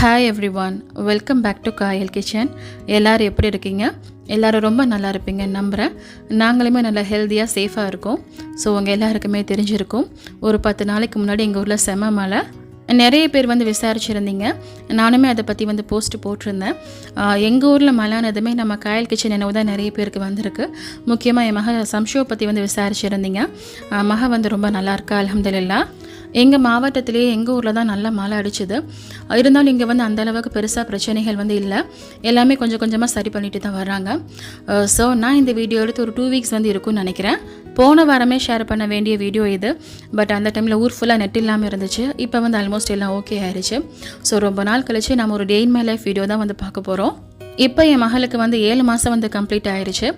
Hi everyone welcome back to Kayal kitchen எல்லோரும் எப்படி இருக்கீங்க? எல்லோரும் ரொம்ப நல்லா இருப்பீங்க நம்புகிறேன் நாங்களுமே நல்லா ஹெல்த்தியாக சேஃபாக இருக்கோம். ஸோ உங்கள் எல்லாருக்குமே தெரிஞ்சிருக்கும். ஒரு பத்து நாளைக்கு முன்னாடி எங்கள் ஊரில் செம மழை. நிறைய பேர் வந்து விசாரிச்சிருந்தீங்க. நானுமே அதை பற்றி வந்து போஸ்ட் போட்டிருந்தேன். எங்கள் ஊரில் மலையானதுமே நம்ம காயல் கிச்சன் என்னவோ தான் நிறைய பேருக்கு வந்திருக்கு. முக்கியமாக என் மக சம்ஷோ பற்றி வந்து விசாரிச்சிருந்தீங்க. மகா மக வந்து ரொம்ப நல்லா இருக்கா அலமதுல்லா எங்கள் மாவட்டத்திலேயே எங்கள் ஊரில் தான் நல்ல மழை அடிச்சுது. இருந்தாலும் இங்கே வந்து அந்தளவுக்கு பெருசாக பிரச்சனைகள் வந்து இல்லை. எல்லாமே கொஞ்சம் கொஞ்சமாக சரி பண்ணிட்டு தான் வராங்க ஸோ நான் இந்த வீடியோ எடுத்து ஒரு டூ வீக்ஸ் வந்து இருக்கும்னு நினைக்கிறேன். போன வாரமே ஷேர் பண்ண வேண்டிய வீடியோ இது. பட் அந்த டைமில் ஊர் ஃபுல்லாக நெட் இல்லாமல் இருந்துச்சு. இப்போ வந்து ஆல்மோஸ்ட் எல்லாம் ஓகே ஆயிடுச்சு ஸோ ரொம்ப நாள் கழிச்சு நம்ம ஒரு day in my life video தான் வந்து பார்க்க போகிறோம் இப்போ என் மகளுக்கு வந்து ஏழு மாதம் வந்து கம்ப்ளீட் ஆயிடுச்சு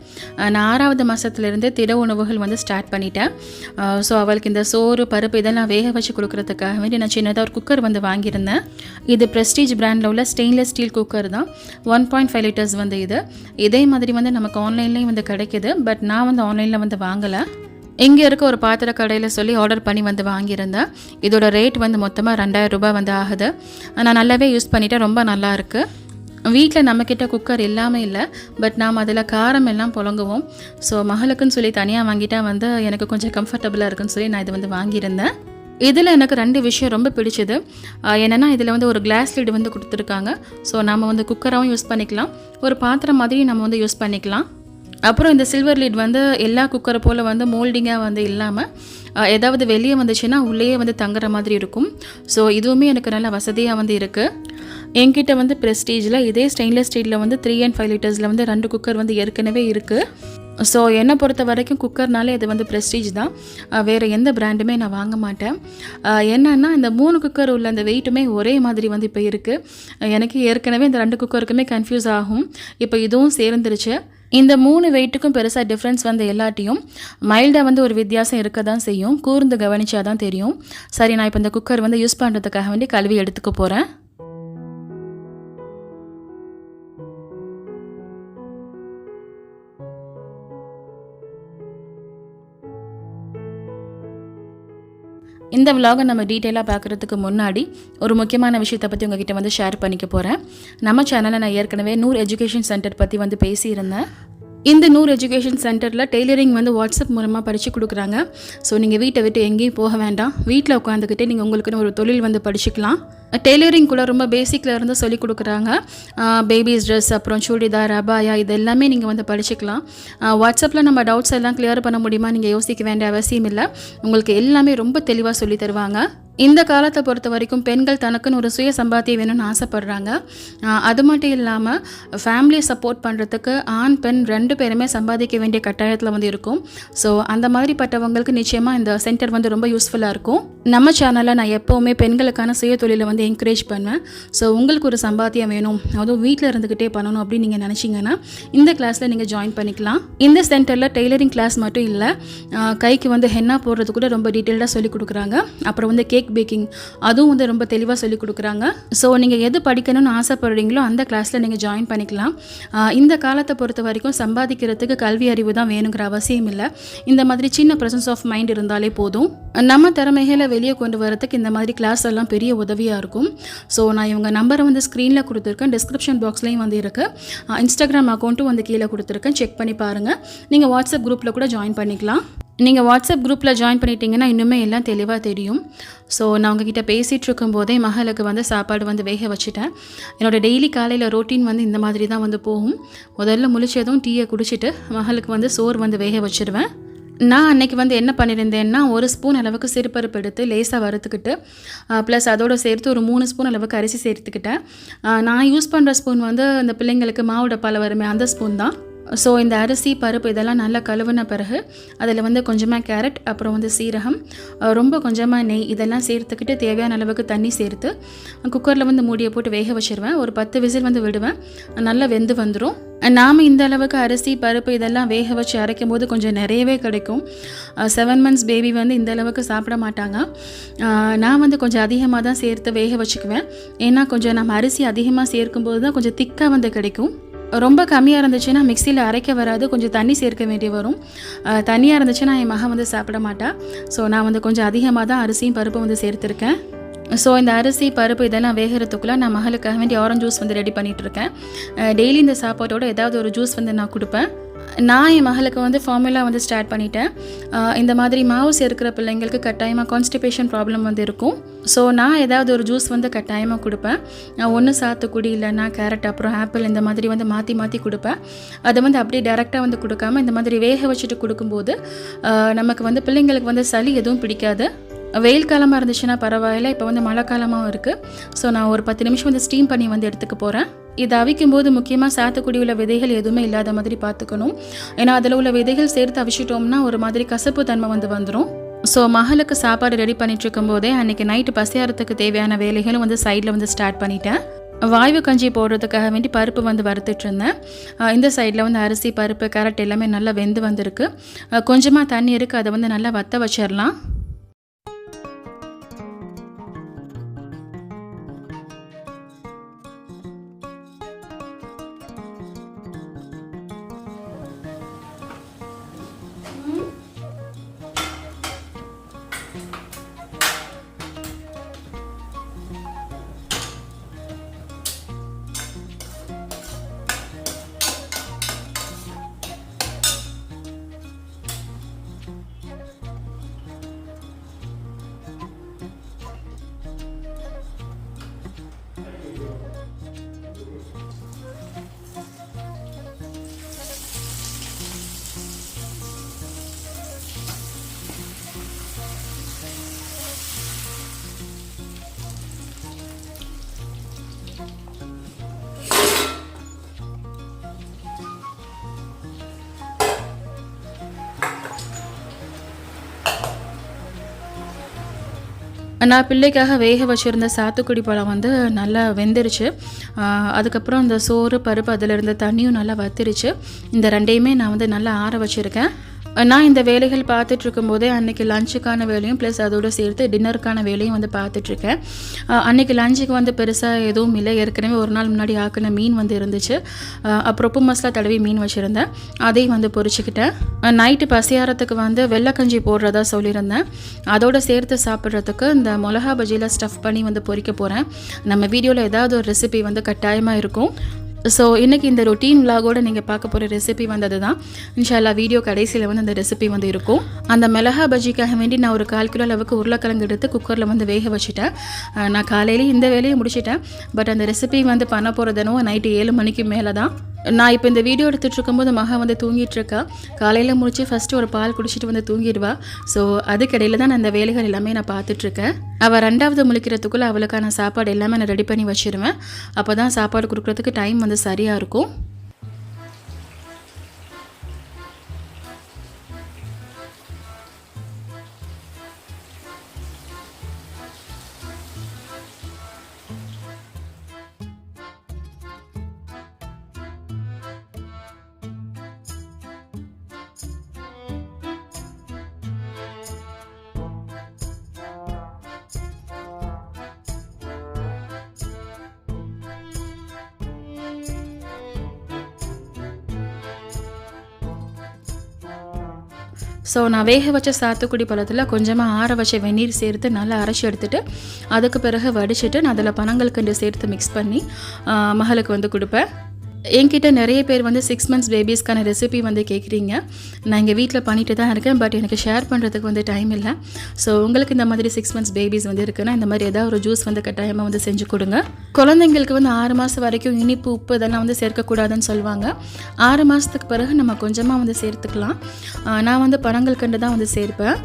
நான் ஆறாவது மாதத்துலேருந்து திட உணவுகள் வந்து ஸ்டார்ட் பண்ணிட்டேன். ஸோ அவளுக்கு இந்த சோறு பருப்பு இதெல்லாம் வேக வச்சு கொடுக்குறதுக்காக வேண்டி நான் சின்னதாக ஒரு குக்கர் வந்து வாங்கியிருந்தேன். இது ப்ரெஸ்டீஜ் பிராண்டில் உள்ள ஸ்டெயின்லெஸ் ஸ்டீல் குக்கர் தான். ஒன் பாயிண்ட் ஃபைவ் லிட்டர்ஸ் வந்து இது. இதே மாதிரி வந்து நமக்கு ஆன்லைன்லேயும் வந்து கிடைக்குது. பட் நான் வந்து ஆன்லைனில் வந்து வாங்கலை. இங்கே இருக்க ஒரு பாத்திர கடையில் சொல்லி ஆர்டர் பண்ணி வந்து வாங்கியிருந்தேன். இதோட ரேட் வந்து மொத்தமாக ரெண்டாயிரம் ரூபாய் வந்து ஆகுது. நான் நல்லாவே யூஸ் பண்ணிட்டேன். ரொம்ப நல்லா இருக்குது வீட்டில் நம்மக்கிட்ட குக்கர் இல்லாமல் இல்லை பட் நாம் அதில் காரம் எல்லாம் புழங்குவோம். ஸோ மகளுக்குன்னு சொல்லி தனியாக வாங்கிட்டா வந்து எனக்கு கொஞ்சம் கம்ஃபர்டபுளாக இருக்குன்னு சொல்லி நான் இது வந்து வாங்கியிருந்தேன். இதில் எனக்கு ரெண்டு விஷயம் ரொம்ப பிடிச்சது. என்னென்னா இதில் வந்து ஒரு கிளாஸ் லீடு வந்து கொடுத்துருக்காங்க. ஸோ நம்ம வந்து குக்கராகவும் யூஸ் பண்ணிக்கலாம். ஒரு பாத்திரம் மாதிரி நம்ம வந்து யூஸ் பண்ணிக்கலாம். அப்புறம் இந்த சில்வர் லீட் வந்து எல்லா குக்கரை போல் வந்து மோல்டிங்காக வந்து இல்லாமல் ஏதாவது வெளியே வந்துச்சுன்னா உள்ளேயே வந்து தங்குற மாதிரி இருக்கும். ஸோ இதுவுமே எனக்கு நல்ல வசதியாக வந்து இருக்குது என்கிட்ட வந்து ப்ரெஸ்டீஜில் இதே ஸ்டெயின்லெஸ் ஸ்டீலில் வந்து த்ரீ அண்ட் ஃபைவ் லிட்டர்ஸில் வந்து ரெண்டு குக்கர் வந்து ஏற்கனவே இருக்குது ஸோ என்னை பொறுத்த வரைக்கும் குக்கர்னாலே இது வந்து ப்ரெஸ்டீஜ் தான். வேறு எந்த பிராண்டுமே நான் வாங்க மாட்டேன். என்னென்னா என்னன்னா இந்த மூணு குக்கர் உள்ள அந்த வெயிட்டுமே ஒரே மாதிரி வந்து இப்போ இருக்குது எனக்கு ஏற்கனவே இந்த ரெண்டு குக்கருக்குமே கன்ஃபியூஸ் ஆகும். இப்போ இதுவும் சேர்ந்துருச்சு. இந்த மூணு வெயிட்டுக்கும் பெருசாக டிஃப்ரென்ஸ் வந்து எல்லாட்டியும் மைல்டாக வந்து ஒரு வித்தியாசம் இருக்க தான் செய்யும். கூர்ந்து கவனிச்சா தான் தெரியும். சரி நான் இப்போ இந்த குக்கர் வந்து யூஸ் பண்ணுறதுக்காக வேண்டி கழுவி எடுத்துக்க போகிறேன் இந்த விலாகை நம்ம டீட்டெயிலாக பார்க்குறதுக்கு முன்னாடி ஒரு முக்கியமான விஷயத்தை பற்றி உங்ககிட்ட வந்து ஷேர் பண்ணிக்க போகிறேன் நம்ம சேனலில் நான் ஏற்கனவே நூறு எஜுகேஷன் சென்டர் பற்றி வந்து பேசியிருந்தேன். இந்த நூறு எஜுகேஷன் சென்டரில் டெய்லரிங் வந்து வாட்ஸ்அப் மூலமாக படித்து கொடுக்குறாங்க. ஸோ நீங்கள் வீட்டை விட்டு எங்கேயும் போக வேண்டாம். வீட்டில் உட்காந்துக்கிட்டே நீங்கள் உங்களுக்குன்னு ஒரு தொழில் வந்து படிச்சுக்கலாம். டெய்லரிங் கூட ரொம்ப பேசிக்கில் இருந்து சொல்லிக் கொடுக்குறாங்க. பேபிஸ் ட்ரெஸ் அப்புறம் சுடிதார் அபாயா இது எல்லாமே நீங்கள் வந்து படிச்சுக்கலாம். வாட்ஸ்அப்பில் நம்ம டவுட்ஸ் எல்லாம் கிளியர் பண்ண முடியுமா? நீங்கள் யோசிக்க வேண்டிய அவசியம் இல்லை. உங்களுக்கு எல்லாமே ரொம்ப தெளிவாக சொல்லி தருவாங்க. இந்த காலத்தை பொறுத்த வரைக்கும் பெண்கள் தனக்குன்னு ஒரு சுய சம்பாத்தியம் வேணும்னு ஆசைப்பட்றாங்க. அது மட்டும் இல்லாமல் ஃபேமிலியை சப்போர்ட் பண்ணுறதுக்கு ஆண் பெண் ரெண்டு பேருமே சம்பாதிக்க வேண்டிய கட்டாயத்தில் வந்து இருக்கும். ஸோ அந்த மாதிரிப்பட்டவங்களுக்கு நிச்சயமாக இந்த சென்டர் வந்து ரொம்ப யூஸ்ஃபுல்லாக இருக்கும். நம்ம சேனலில் நான் எப்போவுமே பெண்களுக்கான சுய தொழிலை வந்து என்கரேஜ் பண்ணுவேன். ஸோ உங்களுக்கு ஒரு சம்பாத்தியம் வேணும். அதுவும் வீட்டில் இருந்துக்கிட்டே பண்ணணும் அப்படின்னு நீங்கள் நினச்சிங்கன்னா இந்த கிளாஸில் நீங்கள் ஜாயின் பண்ணிக்கலாம். இந்த சென்டரில் டெய்லரிங் கிளாஸ் மட்டும் இல்லை கைக்கு வந்து ஹென்னா போடுறது கூட ரொம்ப டீட்டெயில்டாக சொல்லி கொடுக்குறாங்க. அப்புறம் வந்து கேக் பேக்கிங் அதுவும் வந்து ரொம்ப தெளிவாக சொல்லி கொடுக்குறாங்க. ஸோ நீங்கள் எது படிக்கணும்னு ஆசைப்படுறீங்களோ அந்த கிளாஸில் நீங்கள் ஜாயின் பண்ணிக்கலாம். இந்த காலத்தை பொறுத்த வரைக்கும் சம்பாதிக்கிறதுக்கு கல்வி அறிவு தான் வேணுங்கிற அவசியம் இல்லை. இந்த மாதிரி சின்ன ப்ரெசன்ஸ் ஆஃப் மைண்ட் இருந்தாலே போதும். நம்ம திறமைகளை வெளியே கொண்டு வரதுக்கு இந்த மாதிரி கிளாஸ் எல்லாம் பெரிய உதவியாக இருக்கும். ஸோ நான் இவங்க நம்பரை வந்து ஸ்க்ரீனில் கொடுத்துருக்கேன். டிஸ்கிரிப்ஷன் பாக்ஸ்லேயும் வந்து இருக்குது இன்ஸ்டாகிராம் அக்கௌண்ட்டும் வந்து கீழே கொடுத்துருக்கேன். செக் பண்ணி பாருங்கள் நீங்கள் வாட்ஸ்அப் குரூப்பில் கூட ஜாயின் பண்ணிக்கலாம். நீங்கள் வாட்ஸ்அப் குரூப்பில் ஜாயின் பண்ணிட்டீங்கன்னா இன்னுமே எல்லாம் தெளிவாக தெரியும். ஸோ நான் உங்ககிட்ட பேசிகிட்டு இருக்கும்போதே மகளுக்கு வந்து சாப்பாடு வந்து வேக வச்சுட்டேன். என்னோட டெய்லி காலையில் ரொட்டீன் வந்து இந்த மாதிரி தான் வந்து போகும். முதல்ல முழிச்சதும் டீயை குடிச்சிட்டு மகளுக்கு வந்து சோறு வந்து வேக வச்சிடுவேன் நான் அன்னைக்கு வந்து என்ன பண்ணியிருந்தேன்னா ஒரு ஸ்பூன் அளவுக்கு சிறுபருப்பு எடுத்து லேசாக வறுத்துக்கிட்டு ப்ளஸ் அதோட சேர்த்து ஒரு மூணு ஸ்பூன் அளவுக்கு அரிசி சேர்த்துக்கிட்டேன். நான் யூஸ் பண்ணுற ஸ்பூன் வந்து இந்த பிள்ளைங்களுக்கு மாவு டப்பாவில் வருமே அந்த ஸ்பூன் தான். ஸோ இந்த அரிசி பருப்பு இதெல்லாம் நல்லா கழுவுன பிறகு அதில் வந்து கொஞ்சமாக கேரட் அப்புறம் வந்து சீரகம் ரொம்ப கொஞ்சமாக நெய் இதெல்லாம் சேர்த்துக்கிட்டு தேவையான அளவுக்கு தண்ணி சேர்த்து குக்கரில் வந்து மூடியை போட்டு வேக வச்சிருவேன். ஒரு பத்து விசில் வந்து விடுவேன். நல்லா வெந்து வந்துடும் நாம் இந்த அளவுக்கு அரிசி பருப்பு இதெல்லாம் வேக வச்சு அரைக்கும் போது கொஞ்சம் நிறையவே கிடைக்கும். செவன் மந்த்ஸ் பேபி வந்து இந்த அளவுக்கு சாப்பிட மாட்டாங்க. நான் வந்து கொஞ்சம் அதிகமாக தான் சேர்த்து வேக வச்சுக்குவேன். ஏன்னா கொஞ்சம் நம்ம அரிசி அதிகமாக சேர்க்கும்போது தான் கொஞ்சம் திக்காக வந்து கிடைக்கும். ரொம்ப கம்மியாக இருந்துச்சுன்னா மிக்சியில் அரைக்க வராது. கொஞ்சம் தண்ணி சேர்க்க வேண்டி வரும். தண்ணியாக இருந்துச்சுன்னா என் மகன் வந்து சாப்பிட மாட்டா. ஸோ நான் வந்து கொஞ்சம் அதிகமாக தான் அரிசியும் பருப்பும் வந்து சேர்த்துருக்கேன். ஸோ இந்த அரிசி பருப்பு இதெல்லாம் வேகிறதுக்குள்ளே நான் மகளுக்காக வேண்டி ஆரஞ்சு ஜூஸ் வந்து ரெடி பண்ணிகிட்டு இருக்கேன். டெய்லி இந்த சாப்பாட்டோட ஏதாவது ஒரு ஜூஸ் வந்து நான் கொடுப்பேன். நான் என் மகளுக்கு வந்து ஃபார்முலா வந்து ஸ்டார்ட் பண்ணிட்டேன். இந்த மாதிரி மாவு சேர்க்கிற பிள்ளைங்களுக்கு கட்டாயமாக கான்ஸ்டிபேஷன் ப்ராப்ளம் வந்து இருக்கும். ஸோ நான் ஏதாவது ஒரு ஜூஸ் வந்து கட்டாயமாக கொடுப்பேன். ஒன்று சாத்துக்குடி இல்லைன்னா கேரட் அப்புறம் ஆப்பிள் இந்த மாதிரி வந்து மாற்றி மாற்றி கொடுப்பேன். அதை வந்து அப்படியே டேரெக்டாக வந்து கொடுக்காம இந்த மாதிரி வேக வச்சுட்டு கொடுக்கும்போது நமக்கு வந்து பிள்ளைங்களுக்கு வந்து சளி எதுவும் பிடிக்காது. வெயில் காலமாக இருந்துச்சுன்னா பரவாயில்ல இப்போ வந்து மழை காலமாகவும் இருக்குது ஸோ நான் ஒரு பத்து நிமிஷம் வந்து ஸ்டீம் பண்ணி வந்து எடுத்துக்க போகிறேன் இதை அவிக்கும் போது முக்கியமாக சாத்துக்குடி உள்ள விதைகள் எதுவுமே இல்லாத மாதிரி பார்த்துக்கணும். ஏன்னா அதில் உள்ள விதைகள் சேர்த்து அவிச்சிட்டோம்னா ஒரு மாதிரி கசப்பு தன்மை வந்து வந்துடும் ஸோ மகளுக்கு சாப்பாடு ரெடி பண்ணிட்டு இருக்கும்போதே அன்றைக்கி நைட்டு பசியாரத்துக்கு தேவையான வேலைகளும் வந்து சைடில் வந்து ஸ்டார்ட் பண்ணிட்டேன். வாய்வு கஞ்சி போடுறதுக்காக வேண்டி பருப்பு வந்து வறுத்துட்டு இருந்தேன் இந்த சைடில் வந்து அரிசி பருப்பு கேரட் எல்லாமே நல்லா வெந்து வந்திருக்கு. கொஞ்சமாக தண்ணி இருக்குது அதை வந்து நல்லா வத்த வச்சிடலாம். நான் பிள்ளைக்காக வேக வச்சுருந்த சாத்துக்குடி பழம் வந்து நல்லா வெந்துருச்சு. அதுக்கப்புறம் அந்த சோறு பருப்பு அதில் இருந்த தண்ணியும் நல்லா வத்திருச்சு. இந்த ரெண்டையுமே நான் வந்து நல்லா ஆற வச்சுருக்கேன். நான் இந்த வேலைகள் பார்த்துட்டு இருக்கும்போதே அன்னைக்கு லஞ்சுக்கான வேலையும் ப்ளஸ் அதோடு சேர்த்து டின்னருக்கான வேலையும் வந்து பார்த்துட்ருக்கேன். அன்னைக்கு லஞ்சுக்கு வந்து பெருசாக எதுவும் இல்லை. ஏற்கனவே ஒரு நாள் முன்னாடி ஆக்கின மீன் வந்து இருந்துச்சு. அப்புறம் உப்பு மசாலா தடவி மீன் வச்சுருந்தேன். அதையும் வந்து பொறிச்சிக்கிட்டேன். நைட்டு பசியாரத்துக்கு வந்து வெள்ளைக்கஞ்சி போடுறதா சொல்லியிருந்தேன். அதோடு சேர்த்து சாப்பிட்றதுக்கு இந்த மிளகா பஜ்ஜியில் ஸ்டஃப் பண்ணி வந்து பொறிக்க போகிறேன் நம்ம வீடியோவில் ஏதாவது ஒரு ரெசிபி வந்து கட்டாயமாக இருக்கும். ஸோ இன்றைக்கி இந்த ரொட்டீன் விலாகோட நீங்கள் பார்க்க போகிற ரெசிபி வந்தது தான். இன்ஷால்லா வீடியோ கடைசியில் வந்து அந்த ரெசிபி வந்து இருக்கும். அந்த மிளகா பஜ்ஜிக்காக வேண்டி நான் ஒரு கால் கிலோ அளவுக்கு உருளைக்கிழங்கு எடுத்து குக்கரில் வந்து வேக வச்சுட்டேன். நான் காலையிலேயே இந்த வேலையை முடிச்சிட்டேன். பட் அந்த ரெசிபி வந்து பண்ண போகிறதுனோ நைட்டு ஏழு மணிக்கு மேலே தான் நான் இப்போ இந்த வீடியோ எடுத்துகிட்டு இருக்கும்போது மகா வந்து தூங்கிட்டு இருக்கா காலையில் முடிச்சு ஃபஸ்ட்டு ஒரு பால் குடிச்சிட்டு வந்து தூங்கிடுவா. ஸோ அதுக்கிடையில் தான் நான் இந்த வேலைகள் எல்லாமே நான் பார்த்துட்ருக்கேன் அவள் ரெண்டாவது முழிக்கிறதுக்குள்ளே அவளுக்கான சாப்பாடு எல்லாமே நான் ரெடி பண்ணி வச்சுருவேன். அப்போ தான் சாப்பாடு கொடுக்குறதுக்கு டைம் வந்து சரியாக இருக்கும். ஸோ நான் வேக வச்ச சாத்துக்குடி பழத்தில் கொஞ்சமாக ஆற வச்ச வெந்நீர் சேர்த்து நல்லா அரைச்சி எடுத்துகிட்டு அதுக்கு பிறகு வடிச்சிட்டு நான் அதில் பனங்கல்கண்டு சேர்த்து மிக்ஸ் பண்ணி மகளுக்கு வந்து கொடுப்பேன். என்கிட்ட நிறைய பேர் வந்து சிக்ஸ் மந்த்ஸ் பேபிஸ்க்கான ரெசிபி வந்து கேட்குறீங்க நான் எங்கள் வீட்டில் பண்ணிட்டு தான் இருக்கேன். பட் எனக்கு ஷேர் பண்ணுறதுக்கு வந்து டைம் இல்லை. ஸோ உங்களுக்கு இந்த மாதிரி சிக்ஸ் மந்த்ஸ் பேபிஸ் வந்து இருக்குன்னா இந்த மாதிரி ஏதாவது ஒரு ஜூஸ் வந்து கட்டாயமாக வந்து செஞ்சு கொடுங்க. குழந்தைங்களுக்கு வந்து ஆறு மாதம் வரைக்கும் இனிப்பு உப்பு இதெல்லாம் வந்து சேர்க்கக்கூடாதுன்னு சொல்லுவாங்க. ஆறு மாதத்துக்கு பிறகு நம்ம கொஞ்சமாக வந்து சேர்த்துக்கலாம். நான் வந்து பழங்கள் கண்டு தான் வந்து சேர்ப்பேன்.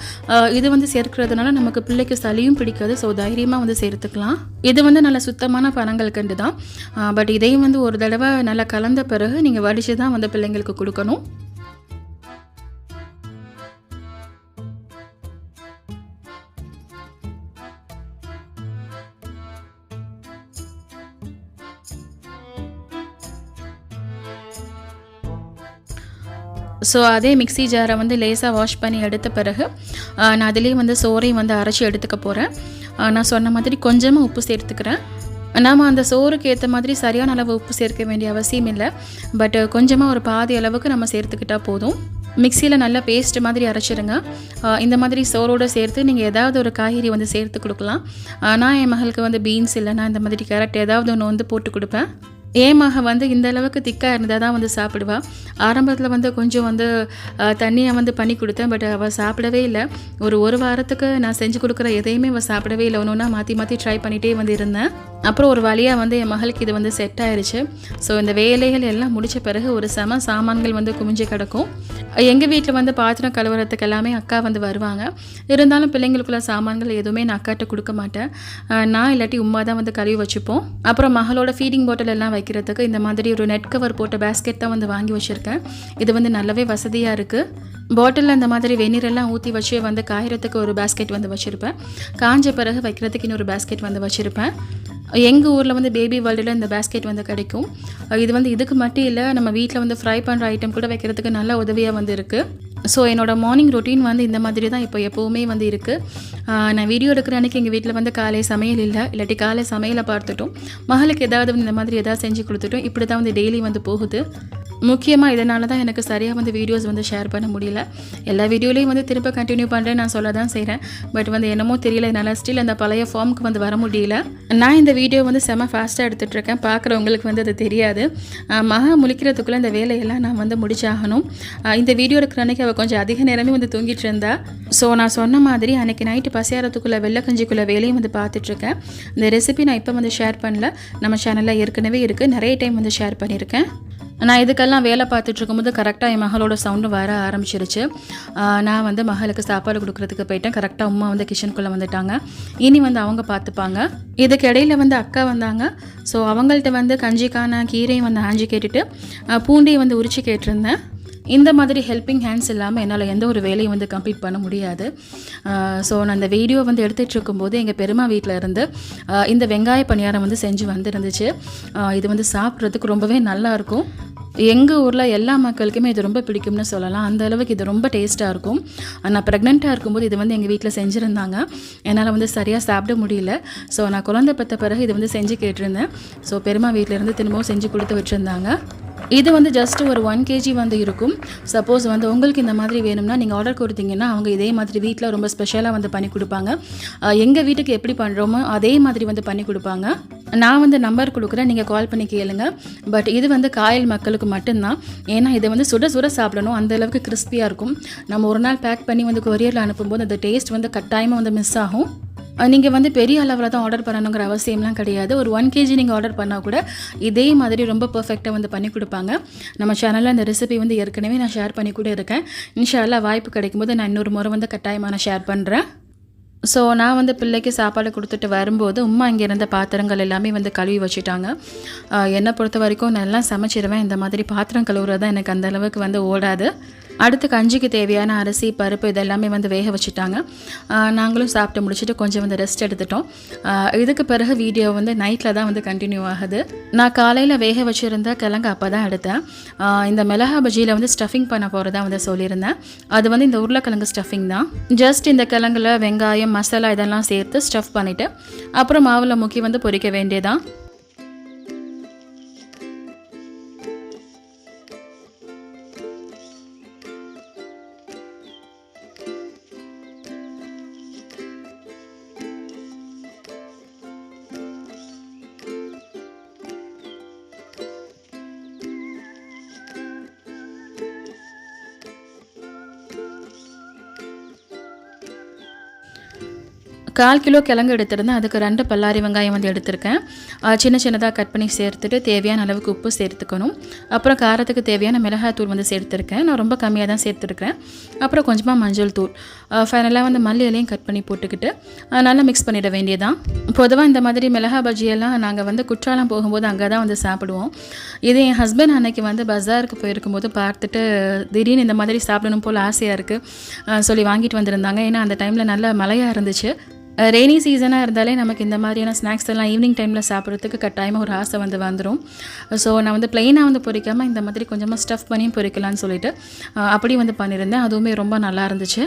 இது வந்து சேர்க்கிறதுனால நமக்கு பிள்ளைக்கு சளியும் பிடிக்காது. ஸோ தைரியமாக வந்து சேர்த்துக்கலாம். இது வந்து நல்ல சுத்தமான பழங்கள் கண்டு தான். பட் இதையும் வந்து ஒரு தடவை நல்லா கலந்த பிறகு நீங்கள் வடித்து தான் வந்து பிள்ளைங்களுக்கு கொடுக்கணும். ஸோ அதே மிக்ஸி ஜாரை வந்து லேசாக வாஷ் பண்ணி எடுத்த பிறகு நான் அதிலேயே வந்து சோறையும் வந்து அரைச்சி எடுத்துக்க போகிறேன் நான் சொன்ன மாதிரி கொஞ்சமாக உப்பு சேர்த்துக்கிறேன். நாம் அந்த சோறுக்கு ஏற்ற மாதிரி சரியான அளவு உப்பு சேர்க்க வேண்டிய அவசியம் இல்லை. பட் கொஞ்சமாக ஒரு பாதி அளவுக்கு நம்ம சேர்த்துக்கிட்டால் போதும். மிக்சியில் நல்லா பேஸ்ட் மாதிரி அரைச்சிருங்க. இந்த மாதிரி சோறோடு சேர்த்து நீங்கள் ஏதாவது ஒரு காய்கறி வந்து சேர்த்து கொடுக்கலாம். நான் என் மகளுக்கு வந்து பீன்ஸ் இல்லைன்னா இந்த மாதிரி கேரட் ஏதாவது ஒன்று வந்து போட்டு கொடுப்பேன். என் மக வந்து இந்த அளவுக்கு திக்காக இருந்தால் தான் வந்து சாப்பிடுவா. ஆரம்பத்தில் வந்து கொஞ்சம் வந்து தண்ணியை வந்து பண்ணி கொடுத்தேன். பட் அவள் சாப்பிடவே இல்லை. ஒரு ஒரு வாரத்துக்கு நான் செஞ்சு கொடுக்குற எதையுமே அவள் சாப்பிடவே இல்லை. ஒன்று ஒன்றா மாற்றி மாற்றி ட்ரை பண்ணிகிட்டே வந்து இருந்தேன். அப்புறம் ஒரு வழியாக வந்து என் மகளுக்கு இது வந்து செட் ஆயிடுச்சு ஸோ இந்த வேலைகள் எல்லாம் முடித்த பிறகு ஒரு செம சாமான்கள் வந்து குமிஞ்சு கிடக்கும். எங்கள் வீட்டில் வந்து பாத்திரம் கழுவுறதுக்கு எல்லாமே அக்கா வந்து வருவாங்க. இருந்தாலும் பிள்ளைங்களுக்குள்ள சாமான்கள் எதுவுமே நான் அக்காட்ட கொடுக்க மாட்டேன். நான் இல்லாட்டி உமா தான் வந்து கழுவி வச்சுப்போம். அப்புறம் மகளோட ஃபீடிங் பாட்டில் எல்லாம் வைக்கிறதுக்கு இந்த மாதிரி ஒரு நெட் கவர் போட்ட பேஸ்கெட் தான் வந்து வாங்கி வச்சுருக்கேன். இது வந்து நல்லாவே வசதியாக இருக்குது பாட்டிலில் இந்த மாதிரி வெந்நீரெல்லாம் ஊற்றி வச்சு வந்து காயறதுக்கு ஒரு பேஸ்கெட் வந்து வச்சுருப்பேன். காஞ்ச பிறகு வைக்கிறதுக்கு இன்னொரு பேஸ்கெட் வந்து வச்சுருப்பேன். எங்கள் ஊரில் வந்து பேபி வேர்ல்டில் இந்த பேஸ்கெட் வந்து கிடைக்கும். இது வந்து இதுக்கு மட்டும் இல்லை நம்ம வீட்டில் வந்து ஃப்ரை பண்ணுற ஐட்டம் கூட வைக்கிறதுக்கு நல்ல உதவியாக வந்து இருக்குது ஸோ என்னோடய மார்னிங் ரொட்டீன் வந்து இந்த மாதிரி தான் இப்போ எப்போவுமே வந்து இருக்குது நான் வீடியோ எடுக்கிற அன்றைக்கி எங்கள் வீட்டில் வந்து காலை சமையல் இல்லை. இல்லாட்டி காலை சமையலை பார்த்துட்டோம். மகளுக்கு ஏதாவது வந்து இந்த மாதிரி ஏதாவது செஞ்சு கொடுத்துட்டோம். இப்படி தான் வந்து டெய்லி வந்து போகுது. முக்கியமாக இதனால தான் எனக்கு சரியாக வந்து வீடியோஸ் வந்து ஷேர் பண்ண முடியல. எல்லா வீடியோலையும் வந்து திரும்ப கண்டினியூ பண்ணுறேன் நான் சொல்ல தான் செய்கிறேன் பட் வந்து என்னமோ தெரியல என்னால் ஸ்டில் அந்த பழைய ஃபார்முக்கு வந்து வர முடியல. நான் இந்த வீடியோ வந்து செம ஃபாஸ்ட்டாக எடுத்துகிட்டு இருக்கேன் பார்க்குறவங்களுக்கு வந்து அது தெரியாது. மகா முழிக்கிறதுக்குள்ளே இந்த வேலையெல்லாம் நான் வந்து முடிச்சாகணும். இந்த வீடியோ இருக்கிற அன்னைக்கு அவள் கொஞ்சம் அதிக நேரமே வந்து தூங்கிட்டு இருந்தா ஸோ நான் சொன்ன மாதிரி அன்னைக்கு நைட்டு பசியாரத்துக்குள்ளே வெள்ளை கஞ்சிக்குள்ளே வேலையும் வந்து பார்த்துட்ருக்கேன் இந்த ரெசிபி நான் இப்போ வந்து ஷேர் பண்ணல. நம்ம சேனலில் ஏற்கனவே இருக்குது நிறைய டைம் வந்து ஷேர் பண்ணியிருக்கேன். நான் இதுக்கெல்லாம் வேலை பார்த்துட்டு இருக்கும்போது கரெக்டாக என் மகளோட சவுண்டு வர ஆரம்பிச்சிருச்சு. நான் வந்து மகளுக்கு சாப்பாடு கொடுக்கறதுக்கு போயிட்டேன். கரெக்டாக அம்மா வந்து கிச்சனுக்குள்ளே வந்துட்டாங்க. இனி வந்து அவங்க பார்த்துப்பாங்க. இதுக்கு இடையில வந்து அக்கா வந்தாங்க. ஸோ அவங்கள்ட்ட வந்து கஞ்சிக்கான கீரையும் வந்து ஆஞ்சி கேட்டுட்டு பூண்டையும் வந்து உரிச்சு கேட்டிருந்தேன். இந்த மாதிரி ஹெல்பிங் ஹேண்ட்ஸ் இல்லாமல் என்னால் எந்த ஒரு வேலையும் வந்து கம்ப்ளீட் பண்ண முடியாது. ஸோ நான் இந்த வீடியோ வந்து எடுத்துகிட்டு இருக்கும்போது எங்கள் பெருமா வீட்டில் இருந்து இந்த வெங்காய பணியாரம் வந்து செஞ்சு வந்துருந்துச்சு. இது வந்து சாப்பிட்றதுக்கு ரொம்பவே நல்லா இருக்கும். எங்கள் ஊரில் எல்லா மக்களுக்குமே இது ரொம்ப பிடிக்கும்னு சொல்லலாம். அந்த அளவுக்கு இது ரொம்ப டேஸ்ட்டாக இருக்கும். நான் ப்ரெக்னெண்ட்டாக இருக்கும்போது இது வந்து எங்கள் வீட்டில் செஞ்சுருந்தாங்க. என்னால் வந்து சரியாக சாப்பிட முடியல. ஸோ நான் குழந்தை பெற்ற பிறகு இது வந்து செஞ்சு கேட்டிருந்தேன். ஸோ பெருமா வீட்டிலேருந்து திரும்பவும் செஞ்சு கொடுத்து வச்சுருந்தாங்க இது வந்து ஜஸ்ட் ஒரு ஒன் கேஜி வந்து இருக்கும். சப்போஸ் வந்து உங்களுக்கு இந்த மாதிரி வேணும்னா நீங்கள் ஆர்டர் கொடுத்தீங்கன்னா அவங்க இதே மாதிரி வீட்டில் ரொம்ப ஸ்பெஷலாக வந்து பண்ணி கொடுப்பாங்க. எங்கள் வீட்டுக்கு எப்படி பண்ணுறோமோ அதே மாதிரி வந்து பண்ணி கொடுப்பாங்க. நான் வந்து நம்பர் கொடுக்குறேன் நீங்கள் கால் பண்ணி கேளுங்க. பட் இது வந்து காயல் மக்களுக்கு மட்டும்தான். ஏன்னா இதை வந்து சுட சுட சாப்பிடணும். அந்தளவுக்கு கிறிஸ்பியாக இருக்கும். நம்ம ஒரு நாள் பேக் பண்ணி வந்து கொரியரில் அனுப்பும்போது அந்த டேஸ்ட் வந்து கட்டாயமாக வந்து மிஸ் ஆகும். நீங்கள் வந்து பெரிய அளவில் தான் ஆர்டர் பண்ணணுங்கிற அவசியம்லாம் கிடையாது. ஒரு ஒன் கேஜி நீங்கள் ஆர்டர் பண்ணால் கூட இதே மாதிரி ரொம்ப பர்ஃபெக்டாக வந்து பண்ணி கொடுப்பாங்க. நம்ம சேனலில் அந்த ரெசிபி வந்து ஏற்கனவே நான் ஷேர் பண்ணி கூட இருக்கேன். இன்ஷால்லாம் வாய்ப்பு கிடைக்கும்போது நான் இன்னொரு முறை வந்து கட்டாயமாக நான் ஷேர் பண்ணுறேன் ஸோ நான் வந்து பிள்ளைக்கு சாப்பாடு கொடுத்துட்டு வரும்போது உம்மா இங்கே இருந்த பாத்திரங்கள் எல்லாமே வந்து கழுவி வச்சுட்டாங்க. என்னை பொறுத்த வரைக்கும் நான் எல்லாம் சமைச்சிடுவேன் இந்த மாதிரி பாத்திரம் கழுவுறது தான் எனக்கு அந்தளவுக்கு வந்து ஓடாது. அடுத்து கஞ்சிக்கு தேவையான அரிசி பருப்பு இதெல்லாமே வந்து வேக வச்சுட்டாங்க. நாங்களும் சாப்பிட்டு முடிச்சுட்டு கொஞ்சம் வந்து ரெஸ்ட் எடுத்துட்டோம். இதுக்கு பிறகு வீடியோ வந்து நைட்டில் தான் வந்து கண்டினியூ ஆகுது. நான் காலையில் வேக வச்சுருந்த கிழங்கு அப்போ தான் எடுத்தேன் இந்த மிளகா பஜ்ஜியில் வந்து ஸ்டஃபிங் பண்ண போகிறதா வந்து சொல்லியிருந்தேன். அது வந்து இந்த உருளைக்கிழங்கு ஸ்டஃபிங் தான். ஜஸ்ட் இந்த கிழங்குல வெங்காயம் மசாலா இதெல்லாம் சேர்த்து ஸ்டஃப் பண்ணிவிட்டு அப்புறம் மாவில் முக்கி வந்து பொரிக்க வேண்டியதான் கால் கிலோ கிழங்கு எடுத்திருந்தேன். அதுக்கு ரெண்டு பல்லாரி வெங்காயம் வந்து எடுத்திருக்கேன். சின்ன சின்னதாக கட் பண்ணி சேர்த்துட்டு தேவையான அளவுக்கு உப்பு சேர்த்துக்கணும். அப்புறம் காரத்துக்கு தேவையான மிளகாய்த்தூள் வந்து சேர்த்துருக்கேன். நான் ரொம்ப கம்மியாக தான் சேர்த்துருக்கேன். அப்புறம் கொஞ்சமாக மஞ்சள் தூள். ஃபைனலாக வந்து மல்லி இலையும் கட் பண்ணி போட்டுக்கிட்டு நல்லா மிக்ஸ் பண்ணிட வேண்டியதான் பொதுவாக இந்த மாதிரி மிளகா பஜ்ஜியெல்லாம் நாங்கள் வந்து குற்றாலம் போகும்போது அங்கே தான் வந்து சாப்பிடுவோம். இது என் ஹஸ்பண்ட் அன்னைக்கு வந்து பஜாருக்கு போயிருக்கும்போது பார்த்துட்டு திடீர்னு இந்த மாதிரி சாப்பிடணும் போல் ஆசையாக இருக்குது சொல்லி வாங்கிட்டு வந்திருந்தாங்க. ஏன்னா அந்த டைமில் நல்ல மழையாக இருந்துச்சு. ரெய்னி சீசனாக இருந்தாலே நமக்கு இந்த மாதிரியான ஸ்நாக்ஸ் எல்லாம் ஈவினிங் டைமில் சாப்பிட்றதுக்கு கட்டாயமாக ஒரு ஆசை வந்து வந்துடும் ஸோ நான் வந்து ப்ளெயினாக வந்து பொறிக்காமல் இந்த மாதிரி கொஞ்சமாக ஸ்டஃப் பண்ணியும் பொரிக்கலாம்னு சொல்லிட்டு அப்படி வந்து பண்ணியிருந்தேன். அதுவுமே ரொம்ப நல்லா இருந்துச்சு.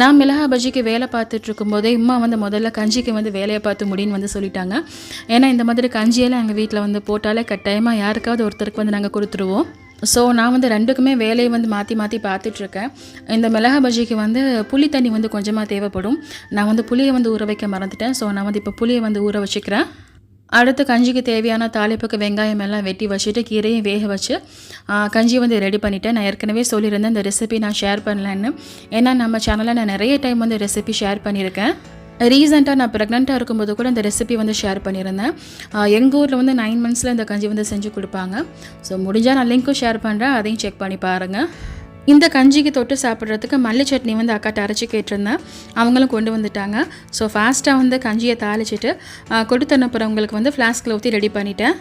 நான் மிளகா பஜ்ஜிக்கு வேலை பார்த்துட்டு இருக்கும்போதே இம்மா வந்து முதல்ல கஞ்சிக்கு வந்து வேலையை பார்த்து முடின்னு வந்து சொல்லிட்டாங்க. ஏன்னா இந்த மாதிரி கஞ்சியெல்லாம் எங்கள் வீட்டில் வந்து போட்டாலே கட்டாயமாக யாருக்காவது ஒருத்தருக்கு வந்து நாங்கள் கொடுத்துருவோம். ஸோ நான் வந்து ரெண்டுக்குமே வேலையை வந்து மாற்றி மாற்றி பார்த்துட்ருக்கேன். இந்த மிளகா பஜ்ஜிக்கு வந்து புளி தண்ணி வந்து கொஞ்சமாக தேவைப்படும். நான் வந்து புளியை வந்து ஊற வைக்க மறந்துட்டேன். ஸோ நான் வந்து இப்போ புளியை வந்து ஊற வச்சுக்கிறேன். அடுத்து கஞ்சிக்கு தேவையான தாளிப்புக்கு வெங்காயம் எல்லாம் வெட்டி வச்சுட்டு கீரையும் வேக வச்சு கஞ்சியை கஞ்சி வந்து ரெடி பண்ணிட்டேன். நான் ஏற்கனவே சொல்லியிருந்தேன் இந்த ரெசிபி நான் ஷேர் பண்ணலன்னு. ஏன்னா நம்ம சேனலில் நான் நிறைய டைம் வந்து ரெசிபி ஷேர் பண்ணியிருக்கேன். ரீசெண்டாக நான் ப்ரெக்னெண்ட்டாக இருக்கும்போது கூட இந்த ரெசிபி வந்து ஷேர் பண்ணியிருந்தேன். எங்கள் ஊரில் வந்து நைன் மந்த்ஸில் இந்த கஞ்சி வந்து செஞ்சு கொடுப்பாங்க. ஸோ முடிஞ்சால் நான் லிங்க்கும் ஷேர் பண்ணுறேன் அதையும் செக் பண்ணி பாருங்கள் இந்த கஞ்சிக்கு தொட்டு சாப்பிட்றதுக்கு மல்லி சட்னி வந்து அக்காட்ட அரைச்சி கேட்டிருந்தேன். அவங்களும் கொண்டு வந்துட்டாங்க. ஸோ ஃபாஸ்ட்டாக வந்து கஞ்சியை தாளிச்சிட்டு கொடுத்து அனுப்புகிறவங்களுக்கு வந்து ஃப்ளாஸ்கில் ஊற்றி ரெடி பண்ணிட்டேன்.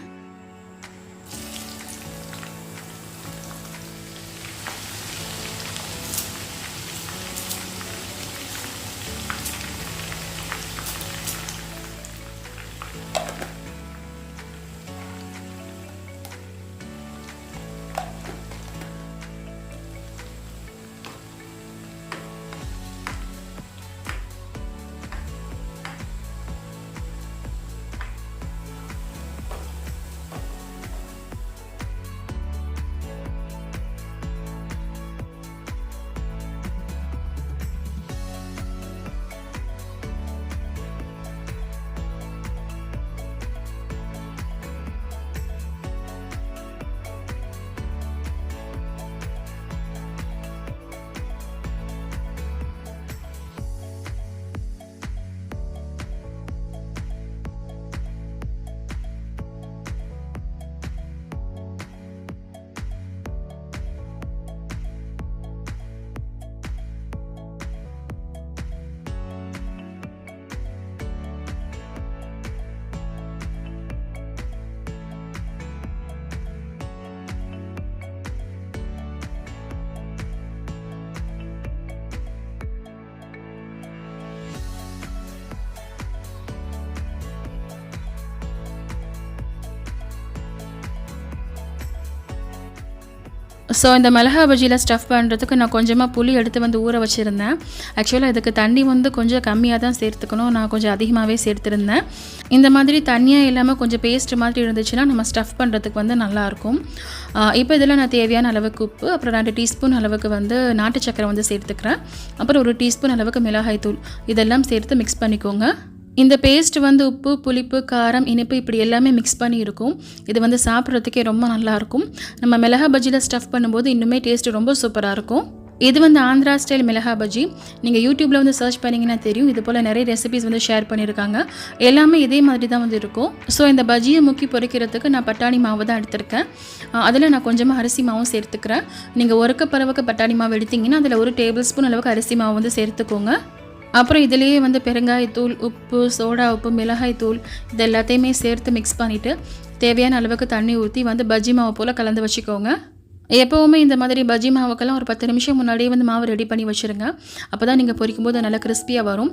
ஸோ இந்த மிளகா பஜ்ஜியில் ஸ்டஃப் பண்ணுறதுக்கு நான் கொஞ்சமாக புளி எடுத்து வந்து ஊற வச்சுருந்தேன். ஆக்சுவலாக இதுக்கு தண்ணி வந்து கொஞ்சம் கம்மியாக தான் சேர்த்துக்கணும். நான் கொஞ்சம் அதிகமாகவே சேர்த்துருந்தேன். இந்த மாதிரி தண்ணியாக இல்லாமல் கொஞ்சம் பேஸ்ட் மாதிரி இருந்துச்சுன்னா நம்ம ஸ்டஃப் பண்ணுறதுக்கு வந்து நல்லாயிருக்கும் இப்போ இதில் நான் தேவையான அளவுக்கு உப்பு அப்புறம் ரெண்டு டீஸ்பூன் அளவுக்கு வந்து நாட்டு சக்கரை வந்து சேர்த்துக்கிறேன். அப்புறம் ஒரு டீஸ்பூன் அளவுக்கு மிளகாய் தூள் இதெல்லாம் சேர்த்து மிக்ஸ் பண்ணிக்கோங்க. இந்த பேஸ்ட் வந்து உப்பு புளிப்பு காரம் இனிப்பு இப்படி எல்லாமே மிக்ஸ் பண்ணி இருக்கும். இது வந்து சாப்பிட்றதுக்கே ரொம்ப நல்லாயிருக்கும் நம்ம மிளகா பஜ்ஜியில் ஸ்டஃப் பண்ணும்போது இன்னுமே டேஸ்ட் ரொம்ப சூப்பராக இருக்கும். இது வந்து ஆந்திரா ஸ்டைல் மிளகா பஜ்ஜி. நீங்கள் யூடியூப்பில் வந்து சர்ச் பண்ணிங்கன்னா தெரியும். இது போல் நிறைய ரெசிபிஸ் வந்து ஷேர் பண்ணியிருக்காங்க எல்லாமே இதே மாதிரி தான் வந்து இருக்கும். ஸோ இந்த பஜ்ஜியை முக்கி பொரிக்கிறதுக்கு நான் பட்டாணி மாவு தான் எடுத்திருக்கேன். அதில் நான் கொஞ்சமாக அரிசி மாவும் சேர்த்துக்கிறேன். நீங்கள் ஒரு கப் அளவுக்கு பட்டாணி மாவு எடுத்தீங்கன்னா அதில் ஒரு டேபிள் ஸ்பூன் அளவுக்கு அரிசி மாவு வந்து சேர்த்துக்கோங்க. அப்புறம் இதுலேயே வந்து பெருங்காயத்தூள் உப்பு சோடா உப்பு மிளகாய் தூள் இது எல்லாத்தையுமே சேர்த்து மிக்ஸ் பண்ணிவிட்டு தேவையான அளவுக்கு தண்ணி ஊற்றி வந்து பஜ்ஜி மாவு போல் கலந்து வச்சுக்கோங்க. எப்போவுமே இந்த மாதிரி பஜ்ஜி மாவுக்கெல்லாம் ஒரு பத்து நிமிஷம் முன்னாடியே வந்து மாவு ரெடி பண்ணி வச்சுருங்க. அப்போ தான் நீங்கள் பொரிக்கும் போது நல்லா கிறிஸ்பியாக வரும்.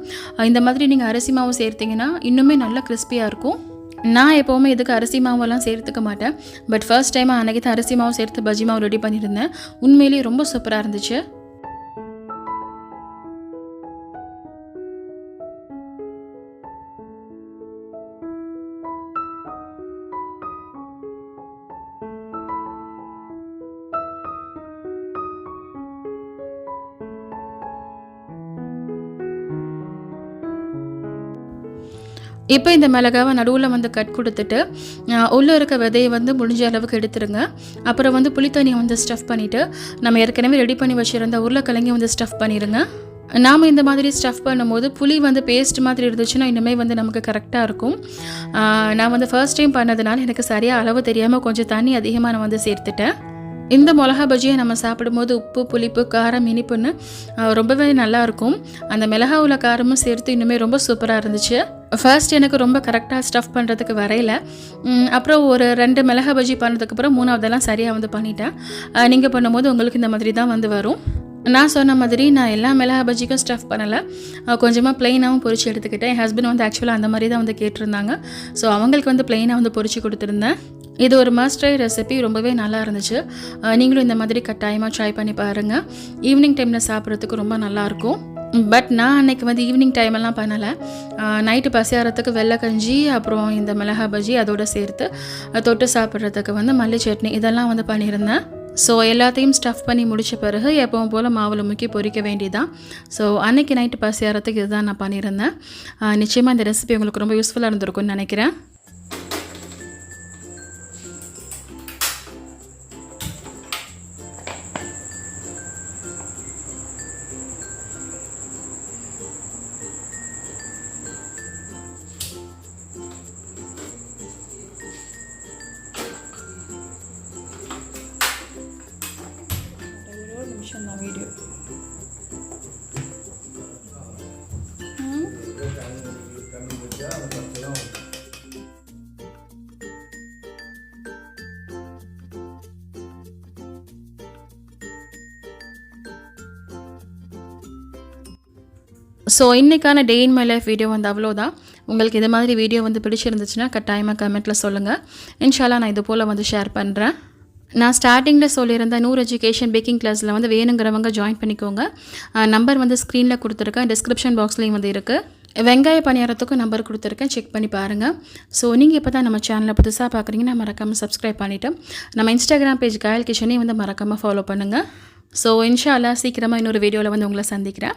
இந்த மாதிரி நீங்கள் அரிசி மாவு சேர்த்திங்கன்னா இன்னுமே நல்லா கிறிஸ்பியாக இருக்கும். நான் எப்போவுமே இதுக்கு அரிசி மாவெல்லாம் சேர்த்துக்க மாட்டேன். பட் ஃபர்ஸ்ட் டைம் அன்றைக்கி தான் அரிசி மாவு சேர்த்து பஜ்ஜி மாவு ரெடி பண்ணியிருந்தேன். உண்மையிலேயே ரொம்ப சூப்பராக இருந்துச்சு. இப்போ இந்த மிளகாவை நடுவில் வந்து கட் கொடுத்துட்டு உள்ளே இருக்க விதையை வந்து முடிஞ்ச அளவுக்கு எடுத்துருங்க. அப்புறம் வந்து புளித்தண்ணியை வந்து ஸ்டஃப் பண்ணிவிட்டு நம்ம ஏற்கனவே ரெடி பண்ணி வச்சுருந்த உருளைக்கிழங்கையும் வந்து ஸ்டஃப் பண்ணிடுங்க நாம் இந்த மாதிரி ஸ்டஃப் பண்ணும்போது புளி வந்து பேஸ்ட் மாதிரி இருந்துச்சுன்னா இன்னுமே வந்து நமக்கு கரெக்டாக இருக்கும். நான் வந்து ஃபர்ஸ்ட் டைம் பண்ணதுனால எனக்கு சரியாக அளவு தெரியாமல் கொஞ்சம் தண்ணி அதிகமாக நான் வந்து சேர்த்துட்டேன். இந்த மிளகா பஜ்ஜியை நம்ம சாப்பிடும்போது உப்பு புளிப்பு காரம் இனிப்புன்னு ரொம்பவே நல்லாயிருக்கும் அந்த அந்த உள்ள காரமும் சேர்த்து இன்னுமே ரொம்ப சூப்பராக இருந்துச்சு. ஃபர்ஸ்ட் எனக்கு ரொம்ப கரெக்டாக ஸ்டஃப் பண்ணுறதுக்கு வரையில அப்புறம் ஒரு ரெண்டு மிளகா பஜ்ஜி பண்ணதுக்கப்புறம் மூணாவதெல்லாம் சரியாக வந்து பண்ணிட்டேன். நீங்கள் பண்ணும்போது உங்களுக்கு இந்த மாதிரி தான் வந்து வரும். நான் சொன்ன மாதிரி நான் எல்லா மிளகா பஜ்ஜிக்கும் ஸ்டஃப் பண்ணலை. கொஞ்சமாக ப்ளெயினாகவும் பொறிச்சு எடுத்துக்கிட்டேன். என் ஹஸ்பண்ட் வந்து ஆக்சுவலாக அந்த மாதிரி தான் வந்து கேட்டிருந்தாங்க. ஸோ அவங்களுக்கு வந்து ப்ளெயினாக வந்து பொறிச்சு கொடுத்துருந்தேன். இது ஒரு மஸ்ட் ரெசிபி ரொம்பவே நல்லா இருந்துச்சு. நீங்களும் இந்த மாதிரி கட்டாயமாக ட்ரை பண்ணி பாருங்கள் ஈவினிங் டைமில் சாப்பிட்றதுக்கு ரொம்ப நல்லாயிருக்கும் பட் நான் அன்னைக்கு வந்து ஈவினிங் டைமெல்லாம் பண்ணலை. நைட்டு பசியாரத்துக்கு வெள்ளை கஞ்சி அப்புறம் இந்த மிளகா பஜ்ஜி அதோடு சேர்த்து தொட்டு சாப்பிட்றதுக்கு வந்து மல்லி சட்னி இதெல்லாம் வந்து பண்ணியிருந்தேன். ஸோ எல்லாத்தையும் ஸ்டஃப் பண்ணி முடித்த பிறகு எப்பவும் போல் மாவில் முக்கி பொரிக்க வேண்டியதான் ஸோ அன்னைக்கு நைட்டு பசியாரத்துக்கு இதுதான் நான் பண்ணியிருந்தேன். நிச்சயமாக இந்த ரெசிபி உங்களுக்கு ரொம்ப யூஸ்ஃபுல்லாக இருந்திருக்கும்னு நினைக்கிறேன். ஸோ இன்றைக்கான day in my life video வந்து அவ்வளோதான் உங்களுக்கு இது மாதிரி வீடியோ வந்து பிடிச்சிருந்துச்சுன்னா கட்டாயமாக கமெண்ட்டில் சொல்லுங்கள் இன்ஷாலா நான் இது போல் வந்து ஷேர் பண்ணுறேன் நான் ஸ்டார்டிங்கில் சொல்லியிருந்தேன் நூறு எஜுகேஷன் பேக்கிங் கிளாஸில் வந்து வேணுங்கிறவங்க ஜாயின் பண்ணிக்கோங்க. நம்பர் வந்து ஸ்க்ரீனில் கொடுத்துருக்கேன். டிஸ்கிரிப்ஷன் பாக்ஸ்லேயும் வந்து இருக்குது வெங்காய பணியாரத்துக்கும் நம்பர் கொடுத்துருக்கேன். செக் பண்ணி பாருங்கள் ஸோ நீங்கள் இப்போ தான் நம்ம சேனலை புதுசாக பார்க்குறீங்கன்னா மறக்காமல் சப்ஸ்கிரைப் பண்ணிவிட்டு நம்ம இன்ஸ்டாகிராம் பேஜ் காயல் கிஷனையும் வந்து மறக்காமல் ஃபாலோ பண்ணுங்கள் ஸோ இன்ஷா சீக்கிரமாக இன்னொரு வீடியோவில் வந்து உங்களை சந்திக்கிறேன்.